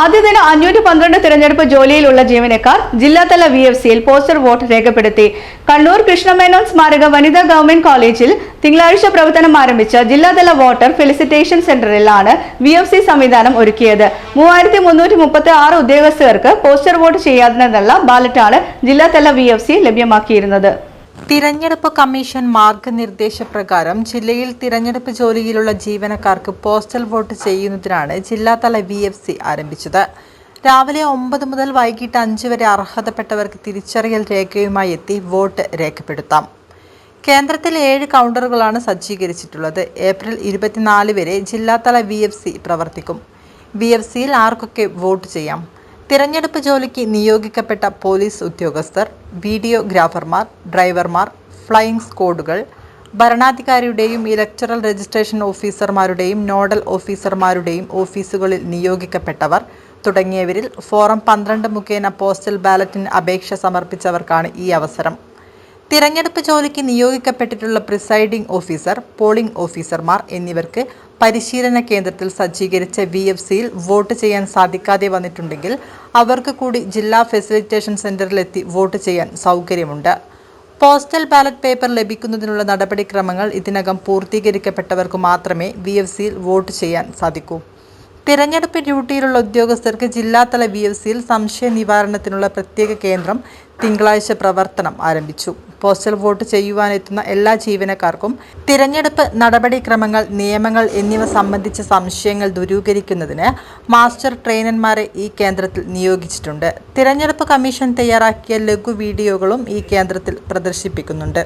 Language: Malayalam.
ആദ്യ ദിന അഞ്ഞൂറ്റി പന്ത്രണ്ട് തിരഞ്ഞെടുപ്പ് ജോലിയിലുള്ള ജീവനക്കാർ ജില്ലാതല വി എഫ് സിയിൽ പോസ്റ്റർ വോട്ട് രേഖപ്പെടുത്തി. കണ്ണൂർ കൃഷ്ണമേനോൻ സ്മാരക വനിതാ ഗവൺമെന്റ് കോളേജിൽ തിങ്കളാഴ്ച പ്രവർത്തനം ആരംഭിച്ച ജില്ലാതല വോട്ടർ ഫെലിസിറ്റേഷൻ സെന്ററിലാണ് വി എഫ് സി സംവിധാനം ഒരുക്കിയത്. മൂവായിരത്തി മുന്നൂറ്റി മുപ്പത്തി ആറ് ഉദ്യോഗസ്ഥർക്ക് പോസ്റ്റർ വോട്ട് ചെയ്യാതെന്നുള്ള ബാലറ്റാണ് ജില്ലാതല വി എഫ് സി ലഭ്യമാക്കിയിരുന്നത്. തിരഞ്ഞെടുപ്പ് കമ്മീഷൻ മാർഗനിർദ്ദേശപ്രകാരം ജില്ലയിൽ തിരഞ്ഞെടുപ്പ് ജോലിയിലുള്ള ജീവനക്കാർക്ക് പോസ്റ്റൽ വോട്ട് ചെയ്യുന്നതിനാണ് ജില്ലാതല വി എഫ് സി ആരംഭിച്ചത്. രാവിലെ ഒമ്പത് മുതൽ വൈകിട്ട് അഞ്ച് വരെ അർഹതപ്പെട്ടവർക്ക് തിരിച്ചറിയൽ രേഖയുമായി എത്തി വോട്ട് രേഖപ്പെടുത്താം. കേന്ദ്രത്തിൽ ഏഴ് കൗണ്ടറുകളാണ് സജ്ജീകരിച്ചിട്ടുള്ളത്. ഏപ്രിൽ ഇരുപത്തിനാല് വരെ ജില്ലാതല വി എഫ് സി പ്രവർത്തിക്കും. വി എഫ് സിയിൽ ആർക്കൊക്കെ വോട്ട് ചെയ്യാം? തിരഞ്ഞെടുപ്പ് ജോലിക്ക് നിയോഗിക്കപ്പെട്ട പോലീസ് ഉദ്യോഗസ്ഥർ വീഡിയോഗ്രാഫർമാർ ഡ്രൈവർമാർ ഫ്ലൈയിംഗ് സ്ക്വാഡുകൾ ഭരണാധികാരിയുടെയും ഇലക്ടറൽ രജിസ്ട്രേഷൻ ഓഫീസർമാരുടെയും നോഡൽ ഓഫീസർമാരുടെയും ഓഫീസുകളിൽ നിയോഗിക്കപ്പെട്ടവർ തുടങ്ങിയവരിൽ ഫോറം പന്ത്രണ്ട് മുഖേന പോസ്റ്റൽ ബാലറ്റിന് അപേക്ഷ സമർപ്പിച്ചവർക്കാണ് ഈ അവസരം. തിരഞ്ഞെടുപ്പ് ജോലിക്ക് നിയോഗിക്കപ്പെട്ടിട്ടുള്ള പ്രിസൈഡിംഗ് ഓഫീസർ പോളിംഗ് ഓഫീസർമാർ എന്നിവർക്ക് പരിശീലന കേന്ദ്രത്തിൽ സജ്ജീകരിച്ച വി എഫ് സിയിൽ വോട്ട് ചെയ്യാൻ സാധിക്കാതെ വന്നിട്ടുണ്ടെങ്കിൽ അവർക്ക് കൂടി ജില്ലാ ഫെസിലിറ്റേഷൻ സെന്ററിലെത്തി വോട്ട് ചെയ്യാൻ സൗകര്യമുണ്ട്. പോസ്റ്റൽ ബാലറ്റ് പേപ്പർ ലഭിക്കുന്നതിനുള്ള നടപടിക്രമങ്ങൾ ഇതിനകം പൂർത്തീകരിക്കപ്പെട്ടവർക്ക് മാത്രമേ വി എഫ് സിയിൽ വോട്ട് ചെയ്യാൻ സാധിക്കൂ. തിരഞ്ഞെടുപ്പ് ഡ്യൂട്ടിയിലുള്ള ഉദ്യോഗസ്ഥർക്ക് ജില്ലാതല വി എഫ് സിയിൽ സംശയ നിവാരണത്തിനുള്ള പ്രത്യേക കേന്ദ്രം തിങ്കളാഴ്ച പ്രവർത്തനം ആരംഭിച്ചു. പോസ്റ്റൽ വോട്ട് ചെയ്യുവാനെത്തുന്ന എല്ലാ ജീവനക്കാർക്കും തിരഞ്ഞെടുപ്പ് നടപടിക്രമങ്ങൾ നിയമങ്ങൾ എന്നിവ സംബന്ധിച്ച സംശയങ്ങൾ ദൂരീകരിക്കുന്നതിന് മാസ്റ്റർ ട്രെയിനർമാരെ ഈ കേന്ദ്രത്തിൽ നിയോഗിച്ചിട്ടുണ്ട്. തിരഞ്ഞെടുപ്പ് കമ്മീഷൻ തയ്യാറാക്കിയ ലഘു വീഡിയോകളും ഈ കേന്ദ്രത്തിൽ പ്രദർശിപ്പിക്കുന്നുണ്ട്.